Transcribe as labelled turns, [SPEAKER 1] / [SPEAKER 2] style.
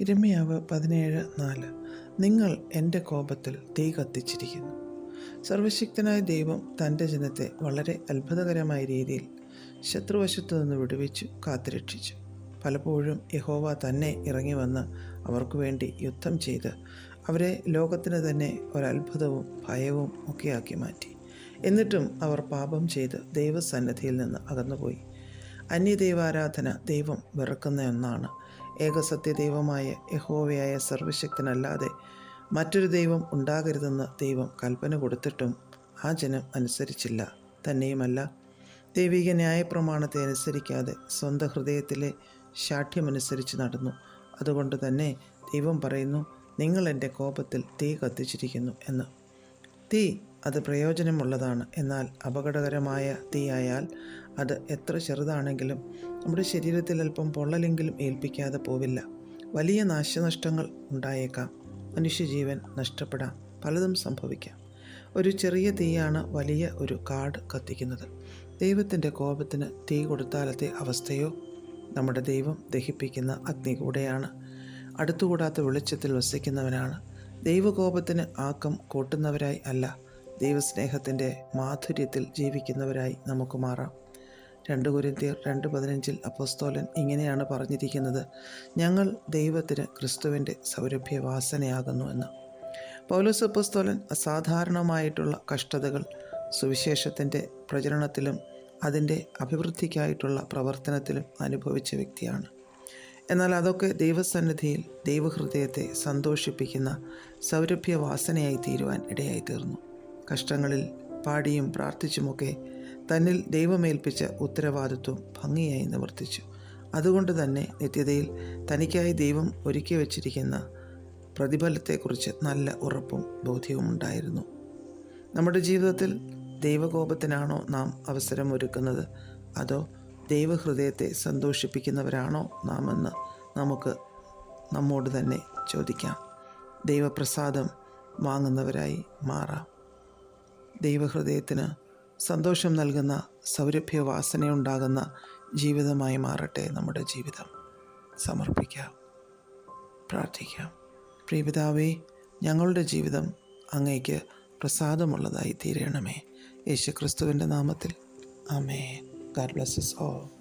[SPEAKER 1] ഇരമ്യാവ് പതിനേഴ് നാല്. നിങ്ങൾ എന്റെ കോപത്തിൽ തീ കത്തിച്ചിരിക്കുന്നു. സർവശക്തനായ ദൈവം തന്റെ ജനത്തെ വളരെ അത്ഭുതകരമായ രീതിയിൽ ശത്രുവശത്തു നിന്ന് വിടുവിച്ചു കാത്തുരക്ഷിച്ചു. പലപ്പോഴും യഹോവ തന്നെ ഇറങ്ങി വന്ന് അവർക്ക് വേണ്ടി യുദ്ധം ചെയ്ത് അവരെ ലോകത്തിന് തന്നെ ഒരത്ഭുതവും ഭയവും ഒക്കെയാക്കി മാറ്റി. എന്നിട്ടും അവർ പാപം ചെയ്ത് ദൈവസന്നദ്ധിയിൽ നിന്ന് അകന്നുപോയി. അന്യദൈവാരാധന ദൈവം വെറുക്കുന്ന ഒന്നാണ്. ഏകസത്യ ദൈവമായ യഹോവയായ സർവശക്തനല്ലാതെ മറ്റൊരു ദൈവം ഉണ്ടാകരുതെന്ന് ദൈവം കൽപ്പന കൊടുത്തിട്ടും ആ ജനം അനുസരിച്ചില്ല. തന്നെയുമല്ല ദൈവിക ന്യായപ്രമാണത്തെ അനുസരിക്കാതെ സ്വന്തം ഹൃദയത്തിലെ ശാഠ്യമനുസരിച്ച് നടന്നു. അതുകൊണ്ട് തന്നെ ദൈവം പറയുന്നു നിങ്ങൾ എന്റെ കോപത്തിൽ തീ കത്തിച്ചിരിക്കുന്നു എന്ന്. തീ അത് പ്രയോജനമുള്ളതാണ്. എന്നാൽ അപകടകരമായ തീയായാൽ അത് എത്ര ചെറുതാണെങ്കിലും നമ്മുടെ ശരീരത്തിൽ അല്പം പൊള്ളലെങ്കിലും ഏൽപ്പിക്കാതെ പോവില്ല. വലിയ നാശനഷ്ടങ്ങൾ ഉണ്ടായേക്കാം. മനുഷ്യജീവൻ നഷ്ടപ്പെടാം. പലതും സംഭവിക്കാം. ഒരു ചെറിയ തീയാണ് വലിയ ഒരു കാട് കത്തിക്കുന്നത്. ദൈവത്തിന്റെ കോപത്തിന് തീ കൊടുത്താലത്തെ അവസ്ഥയോ നമ്മുടെ ദൈവം ദഹിപ്പിക്കുന്ന അഗ്നി കൂടെയാണ് അടുത്തുകൂടാത്ത വെളിച്ചത്തിൽ വസിക്കുന്നവനാണ്. ദൈവകോപത്തിന് ആക്കം കൂട്ടുന്നവരായി അല്ല. ദൈവസ്നേഹത്തിന്റെ മാധുര്യത്തിൽ ജീവിക്കുന്നവരായി നമുക്ക് മാറാം. രണ്ട് കുരിന്തിയർ രണ്ട് പതിനഞ്ചിൽ അപ്പസ്തോലൻ ഇങ്ങനെയാണ് പറഞ്ഞിരിക്കുന്നത്. ഞങ്ങൾ ദൈവത്തിന് ക്രിസ്തുവിന്റെ സൗരഭ്യവാസനയാകുന്നു എന്ന്. പൗലോസ് അപ്പസ്തോലൻ അസാധാരണമായിട്ടുള്ള കഷ്ടതകൾ സുവിശേഷത്തിന്റെ പ്രചരണത്തിലും അതിന്റെ അഭിവൃദ്ധിക്കായിട്ടുള്ള പ്രവർത്തനത്തിലും അനുഭവിച്ച വ്യക്തിയാണ്. എന്നാൽ അതൊക്കെ ദൈവസന്നിധിയിൽ ദൈവഹൃദയത്തെ സന്തോഷിപ്പിക്കുന്ന സൗരഭ്യവാസനയായി തീരുവാൻ ഇടയായി തീർന്നു കഷ്ടങ്ങളിൽ പാടിയും പ്രാർത്ഥിച്ചുമൊക്കെ തന്നിൽ ദൈവമേൽപ്പിച്ച ഉത്തരവാദിത്വം ഭംഗിയായി നിവർത്തിച്ചു. അതുകൊണ്ട് തന്നെ നിത്യതയിൽ തനിക്കായി ദൈവം ഒരുക്കി വച്ചിരിക്കുന്ന പ്രതിഫലത്തെക്കുറിച്ച് നല്ല ഉറപ്പും ബോധ്യവും ഉണ്ടായിരുന്നു. നമ്മുടെ ജീവിതത്തിൽ ദൈവകോപത്തിനാണോ നാം അവസരം ഒരുക്കുന്നത്? അതോ ദൈവഹൃദയത്തെ സന്തോഷിപ്പിക്കുന്നവരാണോ നാം എന്ന് നമുക്ക് നമ്മോട് തന്നെ ചോദിക്കാം. ദൈവപ്രസാദം വാങ്ങുന്നവരായി മാറാം. ദൈവഹൃദയത്തിന് സന്തോഷം നൽകുന്ന സൗരഭ്യവാസനയുണ്ടാകുന്ന ജീവിതമായി മാറട്ടെ നമ്മുടെ ജീവിതം. സമർപ്പിക്കാം. പ്രാർത്ഥിക്കാം. പ്രിയപിതാവേ ഞങ്ങളുടെ ജീവിതം അങ്ങേക്ക് പ്രസാദമുള്ളതായി തീരണമേ. യേശു ക്രിസ്തുവിന്റെ നാമത്തിൽ ആമേ ഗാഡ് ബ്ലസ്സസ് ഓൾ